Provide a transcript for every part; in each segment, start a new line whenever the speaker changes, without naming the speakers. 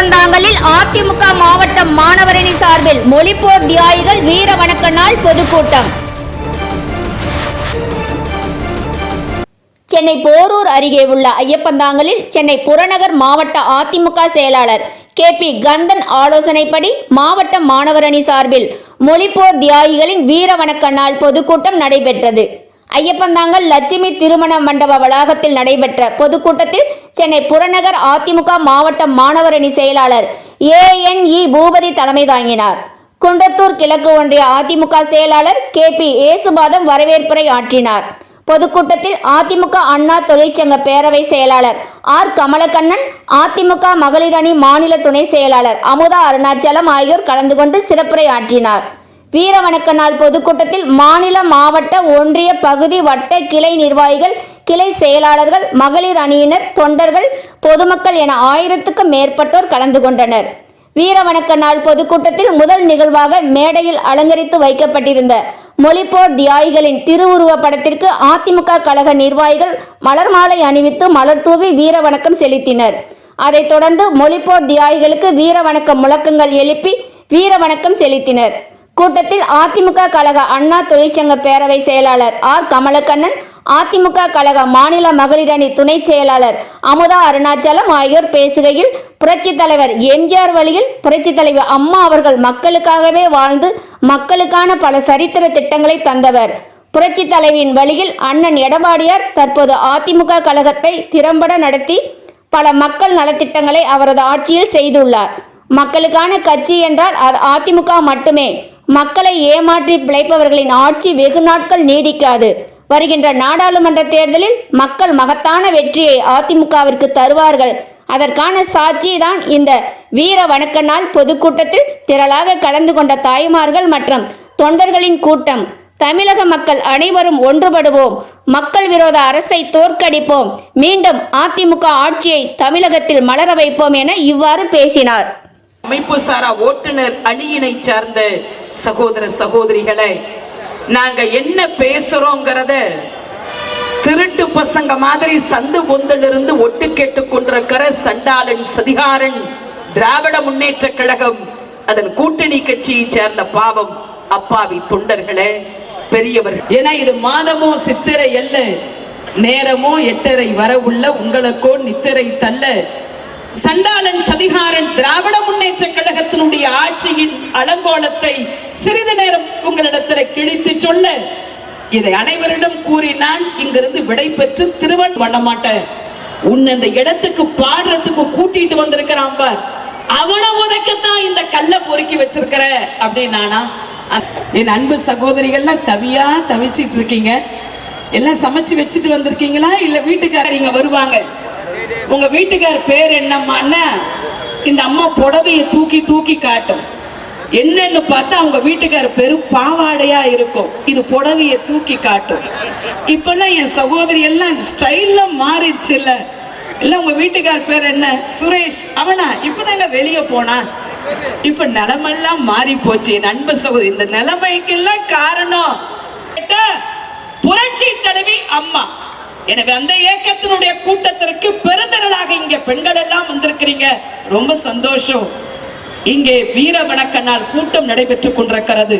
ஐயப்பந்தாங்கலில் அதிமுக மாவட்ட மாணவரணி சார்பில் மொழிப்போர் தியாகிகள் வீர வணக்க நாள் பொதுக்கூட்டம். சென்னை போரூர் அருகே உள்ள ஐயப்பந்தாங்கலில் சென்னை புறநகர் மாவட்ட அதிமுக செயலாளர் கே பி கந்தன் ஆலோசனைப்படி மாவட்ட மாணவரணி சார்பில் மொழிப்போர் தியாகிகளின் வீர வணக்க நாள் பொதுக்கூட்டம் நடைபெற்றது. ஐயப்பந்தாங்கல் லட்சுமி திருமண மண்டப வளாகத்தில் நடைபெற்ற பொதுக்கூட்டத்தில் சென்னை புறநகர் அதிமுக மாவட்ட மாணவரணி செயலாளர் ஏஎன்இ பூபதி தலைமை தாங்கினார். குன்றத்தூர் கிழக்கு ஒன்றிய அதிமுக செயலாளர் கே பி ஏசுபாதம் வரவேற்புரை ஆற்றினார். பொதுக்கூட்டத்தில் அதிமுக அண்ணா தொழிற்சங்க பேரவை செயலாளர் ஆர் கமலக்கண்ணன் அதிமுக மகளிர் அணி மாநில துணை செயலாளர் அமுதா அருணாச்சலம் ஆகியோர் கலந்து கொண்டு சிறப்புரை ஆற்றினார். வீர வணக்க நாள் பொதுக்கூட்டத்தில் மாநில மாவட்ட ஒன்றிய பகுதி வட்ட கிளை நிர்வாகிகள் கிளை செயலாளர்கள் மகளிர் அணியினர் தொண்டர்கள் பொதுமக்கள் என ஆயிரத்துக்கும் மேற்பட்டோர் கலந்து கொண்டனர். வீர வணக்க நாள் பொதுக்கூட்டத்தில் முதல் நிகழ்வாக மேடையில் அலங்கரித்து வைக்கப்பட்டிருந்த மொழிப்போர் தியாகிகளின் திருவுருவ படத்திற்கு அதிமுக கழக நிர்வாகிகள் மலர் மாலை அணிவித்து மலர் தூவி வீர வணக்கம் செலுத்தினர். அதைத் தொடர்ந்து மொழிப்போர் தியாகிகளுக்கு வீர வணக்க முழக்கங்கள் எழுப்பி வீர வணக்கம் செலுத்தினர். கூட்டத்தில் அதிமுக கழக அண்ணா தொழிற்சங்க பேரவை செயலாளர் ஆர். கமலக்கண்ணன் அதிமுக கழக மாநில மகளிர் அணி துணை செயலாளர் அமுதா அருணாச்சலம் ஆகியோர் பேசுகையில் புரட்சி தலைவர் எம்ஜிஆர் வழியில் புரட்சி தலைவர் அம்மா அவர்கள் மக்களுக்காகவே வாழ்ந்து மக்களுக்கான பல சரித்திர திட்டங்களை தந்தவர். புரட்சி தலைவியின் வழியில் அண்ணன் எடப்பாடியார் தற்போது அதிமுக கழகத்தை திறம்பட நடத்தி பல மக்கள் நலத்திட்டங்களை அவரது ஆட்சியில் செய்துள்ளார். மக்களுக்கான கட்சி என்றால் அது அதிமுக மட்டுமே. மக்களை ஏமாற்றி பிழைப்பவர்களின் ஆட்சி வெகு நாட்கள் நீடிக்காது. வருகின்ற நாடாளுமன்ற தேர்தலில் மக்கள் மகத்தான வெற்றியை அதிமுகவிற்கு தருவார்கள். அதற்கான சாட்சி தான் இந்த வீர வணக்க நாள் பொதுக்கூட்டத்தில் திரளாக கலந்து கொண்ட தாய்மார்கள் மற்றும் தொண்டர்களின் கூட்டம். தமிழக மக்கள் அனைவரும் ஒன்றுபடுவோம். மக்கள் விரோத அரசை தோற்கடிப்போம். மீண்டும் அதிமுக ஆட்சியை தமிழகத்தில் மலர வைப்போம் என இவ்வாறு பேசினார்.
அமைப்பு சாரா ஓட்டுநர் அணியினை சார்ந்த சகோதர சகோதரிகளே நாங்க என்ன பேசுறோங்கிறத திருட்டு பசங்க மாதிரி சந்து பொந்திலிருந்து ஒட்டு கேட்டு கொண்டிருக்கிற சண்டாளன் சதிகாரன் திராவிட முன்னேற்ற கழகம் அதன் கூட்டணி கட்சியை சேர்ந்த பாவம் அப்பாவி தொண்டர்களே பெரியவர்கள். ஏன்னா இது மாதமோ சித்திரை அல்ல நேரமோ எட்டரை வரவுள்ள உங்களுக்கோ நித்திரை தள்ள சண்டாளன் சதிகாரன் திராவிட முன்னேற்ற கழகத்தினுடைய ஆட்சியின் அலங்கோலத்தை சிறிது நேரம் உங்களிடத்தில் கிழித்து சொல்ல இதை அனைவரிடம் கூறி நான் இங்கிருந்து விடை பெற்று திருவன் பண்ண மாட்டேன் உன்னை இந்த இடத்துக்கு பாடுறதுக்கு கூட்டிட்டு வந்திருக்கிறான் பார். அவனை உதைக்கத்தான் இந்த கல்லை பொறுக்கி வச்சிருக்கிற அப்படின்னானா? என் அன்பு சகோதரிகள்லாம் தவியா தவிச்சிட்டு இருக்கீங்க. எல்லாம் சமைச்சு வச்சுட்டு வந்திருக்கீங்களா? இல்ல வீட்டுக்காரர் இங்க வருவாங்க? உங்க வீட்டுக்கார் பேர் என்னம்மான்னா இந்த அம்மா புடவையை தூக்கி தூக்கி காட்டும். என்னன்னு பார்த்தா அவங்க வீட்டுக்கார பெரும் பாவாடையா இருக்கும். இது புடவைய தூக்கி காட்டும். இப்பெல்லாம் என் சகோதரி எல்லாம் ஸ்டைல்ல மாறிடுச்சு இல்ல இல்ல உங்க வீட்டுக்கார் பேர் என்ன? சுரேஷ். அவனா? இப்பதாங்க வெளியே போனா. இப்ப நிலமெல்லாம் மாறி போச்சு என் அன்பு சகோதரி இந்த நிலைமைக்கெல்லாம் காரணம். புரட்சி தலைவி அம்மா. எனவே அந்த இயக்கத்தினுடைய கூட்டத்திற்கு பெருந்திரளாக இங்க பெண்கள் எல்லாம் வந்திருக்கிறீங்க. ரொம்ப சந்தோஷம். இங்கே வீர வணக்க நாள் கூட்டம் நடைபெற்றுக் கொண்டிருக்கிறது.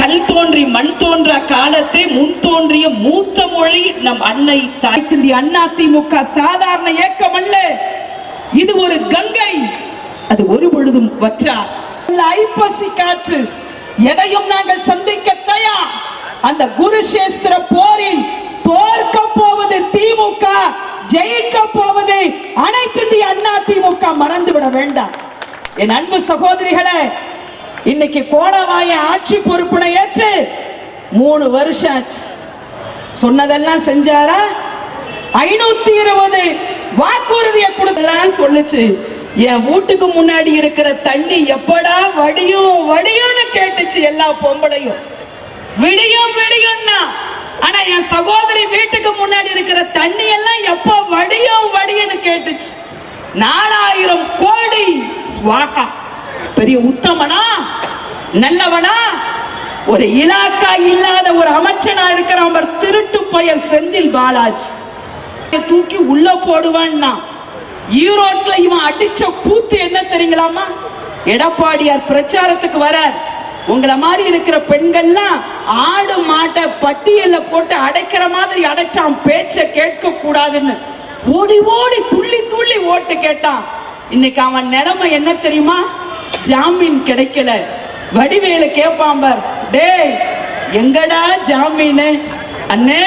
கல் தோன்றி மண் தோன்ற காலத்தை முன் தோன்றிய மூத்த மொழி நம் அன்னை தாய். திந்தி அண்ணா திமுக சாதாரண இயக்கம் அல்ல. இது ஒரு கங்கை. அது ஒரு பொழுதும் வற்றார் ஐப்பசி காற்று. எதையும் நாங்கள் சந்திக்க தயார். அந்த குரு சேஸ்திர தோற்க போவது திமுக ஜெயிக்க போவது அனைத்து இந்திய அண்ணா திமுக மறந்துவிட வேண்டாம் என் அன்பு சகோதரிகளே இன்னைக்கு கோணவாய ஆட்சி பொறுப்பினை ஏற்று மூணு வருஷம் ஆச்சு. சொன்னதெல்லாம் செஞ்சாரா? ஐநூத்தி இருபது வாக்குறுதியை கொடுத்தலாம் சொல்லுச்சு. என் வீட்டுக்கு முன்னாடி இருக்கிற தண்ணி எப்படா வடியும் வடியும்னு கேட்டுச்சு எல்லா பொம்பளையும். விடியும் விடியும்னா. ஆனா என் சகோதரி வீட்டுக்கு முன்னாடி இருக்கிற தண்ணி எல்லாம் எப்போ வடியும் வடியும்னு கேட்டுச்சு. நாலாயிரம் கோடி ஸ்வாகா பெரிய உத்தமனா? நல்லவனா? ஒரு இலாக்கா இல்லாத ஒரு அமைச்சனா இருக்கிற அவர் திருட்டு பையன் செந்தில் பாலாஜி. தூக்கி உள்ள போடுவான்னா? ஈரோட்ல இவன் அடிச்ச கூத்து என்ன தெரியுங்களாமா எடப்பாடியார் பிரச்சாரத்துக்கு வரார். உங்களை மாதிரி இருக்கிற பெண்கள்லாம் ஆடு மாட்டை பட்டியல்ல போட்டு அடைக்கிற மாதிரி அடைச்சான். பேச்ச கேட்க கூடாதுன்னு ஓடி ஓடி துள்ளி துள்ளி ஓட்டு கேட்டான். இன்னைக்கு அவன் நிலைமை என்ன தெரியுமா? ஜாமீன் கிடைக்கல. வடிவேலு கேட்பாம்பார் டேய் எங்கடா ஜாமீன்? அண்ணே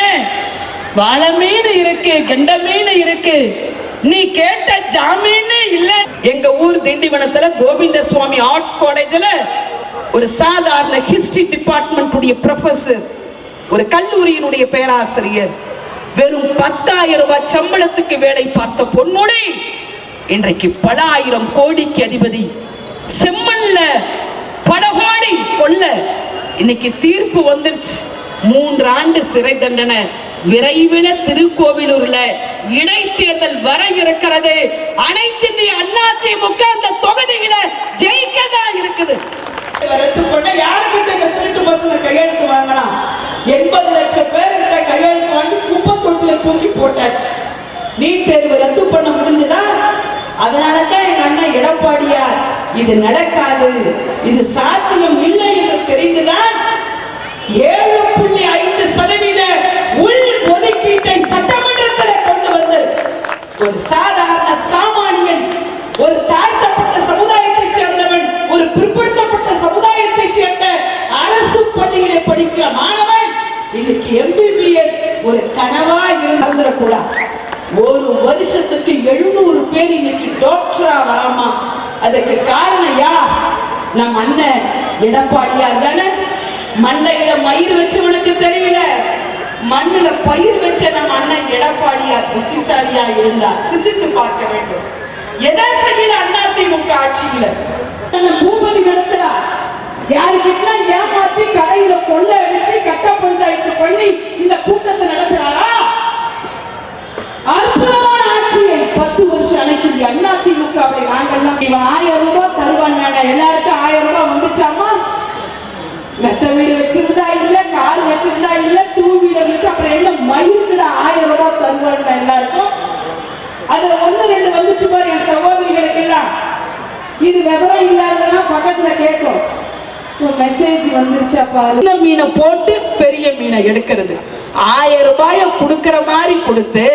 வாழை மீன் இருக்கு கெண்ட மீன் இருக்கு. நீ கேட்ட ஜாமீன் இல்ல. எங்க ஊர் திண்டிவனத்துல கோவிந்த சுவாமி ஆர்ட்ஸ் காலேஜ்ல ஒரு சாதாரண ஹிஸ்டரி டிபார்ட்மெண்ட் உடைய ப்ரொஃபசர் ஒரு கல்லூரியினுடைய பேராசிரியர் வெறும் பத்தாயிரம் ரூபாய் சம்பளத்துக்கு வேலை பார்த்த பொன்முடி இன்றைக்கு பல ஆயிரம் கோடிக்கு அதிபதி செம்மண்ல பல கோடி கொள்ள இன்னைக்கு தீர்ப்பு வந்துருச்சு. மூன்று ஆண்டு சிறை தண்டனை விரைவில் திருக்கோவிலூர்ல இடைத்தேர்தல் வர இருக்கிறது. அனைத்து இந்திய அண்ணா திமுக அந்த தொகுதியில ஜெயிக்கதா இருக்குது. யாருக்கிட்ட இந்த திருட்டு பசங்க கையெழுத்து வாங்கலாம்? எண்பது லட்சம் பேர்கிட்ட கையெழுத்து வாங்கி தூக்கி போட்டாச்சு. நீட் தேர்வு ரத்து பண்ண முடிஞ்சதா? அதனால தான் எங்க அண்ணன் எடப்பாடியார் இது நடக்காது இது சாத்தியம் இல்லை என்று தெரிந்துதான் ஏழு எடப்பாடியார் தானே? மண்டையில மயிர் வச்சவனுக்கு தெரியல. மண்ணுல பயிர் வச்ச நம்ம அண்ணன் எடப்பாடியார் புத்திசாலியா இருந்தா சிந்தித்து பார்க்க வேண்டும். எதை செய்யல அண்ணா திமுக ஆட்சியில? நம்ம பூபதி நடத்துறார் யாருக்கெல்லாம் ஏமாத்தி கடையில கொள்ள அடிச்சு கட்ட பஞ்சாயத்து பண்ணி இந்த கூட்டத்தை நடத்துறாரா அற்புதமான ஆட்சியை பத்து வருஷம் அனைத்து அண்ணா திமுகவை நாங்கெல்லாம் இவன் ஆயிரம் ரூபாய் தருவான் எல்லாருக்கும் ஆயிரம் ரூபாய் வந்துச்சாமா மெத்த வீடு வச்சிருந்தா இல்ல கார் வச்சிருந்தா இல்ல டூ வீலர் வச்சு அப்புறம் என்ன மயிருக்குட ஆயிரம் ரூபாய் தருவாங்க எல்லாருக்கும் அதுல ஒண்ணு ரெண்டு வந்துச்சு பாரு என் சகோதரிகளுக்கு எல்லாம் இது விவரம் இல்லாததெல்லாம் பக்கத்துல கேட்கும். மெசேஜ் வந்துருச்சப்பா சின்ன மீனை போட்டு பெரிய மீனை எடுக்கிறது. ஆயிரம் ரூபாய கொடுக்கிற மாதிரி கொடுத்து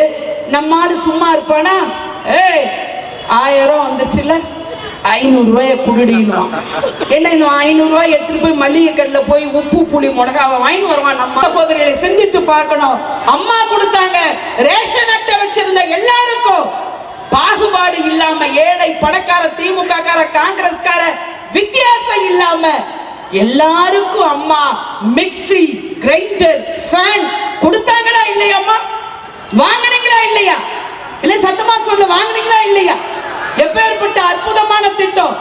நம்ம ஆளு சும்மா இருப்பானா? ஏய் ஆயிரம் வந்துச்சுல்ல ஐநூறு ரூபாய குடுடினுவான் என்ன இந்த ஐநூறு ரூபாய் எடுத்துட்டு போய் மளிகை கடையில போய் உப்பு புளி மிளகாவை வாங்கி வருவான் நம்ம சகோதரிகளை சிந்தித்து பார்க்கணும். அம்மா கொடுத்தாங்க. ரேஷன் அட்டை வச்சிருந்த எல்லாருக்கும். பாகுபாடு இல்லாம ஏழை பணக்கார திமுக கார காங்கிரஸ்கார வித்தியாசம் இல்லாம எல்லாருக்கும் அம்மா மிக்ஸி கிரைண்டர் ஃபேன் கொடுத்தாங்களா இல்லையா அம்மா? வாங்குனீங்களா இல்லையா? இல்ல சத்தமா சொல்லு வாங்குனீங்களா இல்லையா? எப்பேற்பட்ட அற்புதமான திட்டம்.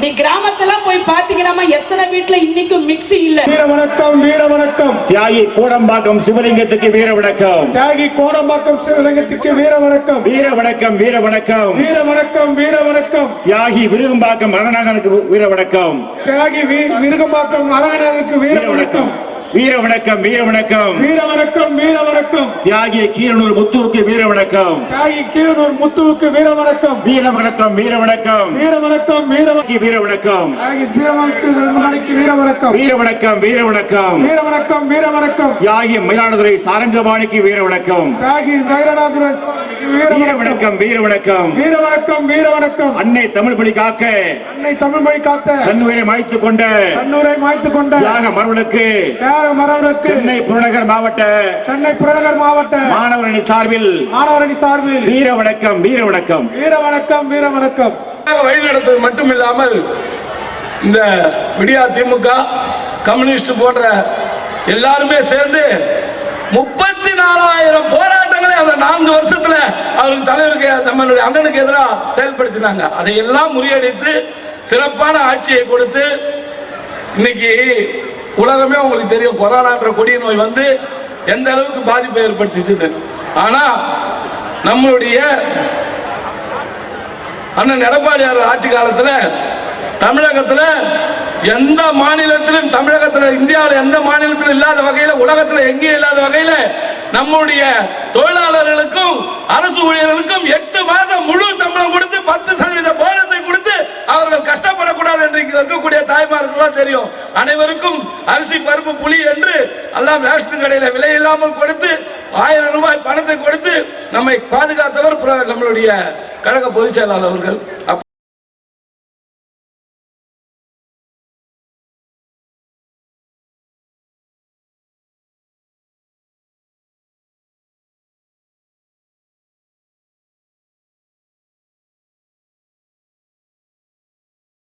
நீ கிராமத்தெல்லாம் போய் பாத்தீங்கன்னா எத்தனை வீட்ல இன்னைக்கும் மிக்ஸி இல்ல.
வீர வணக்கம் வீர வணக்கம்.
தியாகி கூடம்பாக்கம் சிவலிங்கத்துக்கு வீர வணக்கம்.
தியாகி கோடம்பாக்கம் சிவலிங்கத்திற்கு வீர வணக்கம்.
வீர வணக்கம் வீர வணக்கம்.
வீர வணக்கம் வீர வணக்கம்.
தியாகி விருகம்பாக்கம் மரணாகனுக்கு வீர வணக்கம்.
தியாகி வீ- விருகம்பாக்கம் அரங்கனுக்கு வீர வணக்கம்.
வீர வணக்கம் வீர வணக்கம்
வீர வணக்கம் வீர வணக்கம்
தியாகி கீரனூர் முத்துவுக்கு வீர வணக்கம்
தியாகி கீழூர் முத்துவுக்கு வீர வணக்கம்
வீர வணக்கம் வீர வணக்கம்
வீர வணக்கம் வீர வணக்கம்
வீர வணக்கம்
வீர வணக்கம்
வீர வணக்கம் வீர வணக்கம்
வீர வணக்கம் வீர வணக்கம்
தியாகி மயிலாடுதுறை சாரங்கபாணிக்கு வீர வணக்கம்
தியாகி வைரநாதர் வீர வணக்கம்
வீர வணக்கம்
வீர வணக்கம் வீர வணக்கம்
அன்னை தமிழ் மொழி காக்க.
அன்னை தமிழ் மொழி காத்த
தன்னுயிரை மாய்த்துக் கொண்ட
கண்ணூரை மாய்த்து கொண்ட
தியாக மரபுகளுக்கு
தியாக மரவருக்கு
சென்னை புறநகர் மாவட்ட
சென்னை புறநகர் மாவட்ட
மாணவர் அணி சார்பில்
மாணவரணி சார்பில்
வீர வணக்கம் வீர வணக்கம்.
வீர வணக்கம் வீர வணக்கம்.
வழி நடத்துவது மட்டுமில்லாமல் இந்த விடியா திமுக கம்யூனிஸ்ட் போன்ற எல்லாருமே சேர்ந்து முப்பத்தி நாலாயிரம் போராட்டங்களை அந்த நான்கு வருஷத்துல அவருக்கு தலைவருக்கு நம்மளுடைய அண்ணனுக்கு எதிராக செயல்படுத்தினாங்க. அதையெல்லாம் முறியடித்து சிறப்பான ஆட்சியை கொடுத்து இன்னைக்கு உலகமே உங்களுக்கு தெரியும் கொரோனான்ற கொடிய நோய் வந்து எந்த அளவுக்கு பாதிப்பை ஏற்படுத்திச்சுன்னு. ஆனா நம்மளுடைய அண்ணன் எடப்பாடியார் ஆட்சி காலத்துல தமிழகத்துல எந்த மாநிலத்திலும் தமிழகத்துல இந்தியாவில் எந்த மாநிலத்திலும் இல்லாத வகையில உலகத்துல எங்கேயும் இல்லாத வகையில நம்முடைய தொழிலாளர்களுக்கும் அரசு ஊழியர்களுக்கும் எட்டு மாசம் முழு சம்பளம் கொடுத்து பத்து சதவீத போனஸை கொடுத்து அவர்கள் கஷ்டம் இருக்கக்கூடிய தாய்மார்கள்லாம் தெரியும். அனைவருக்கும் அரிசி பருப்பு புளி என்று எல்லாம் ரேஷன் கடையில் விலை இல்லாமல் கொடுத்து ஆயிரம் ரூபாய் பணத்தை கொடுத்து நம்மை பாதுகாத்தவர் நம்மளுடைய கழக பொதுச் செயலாளர் அவர்கள்.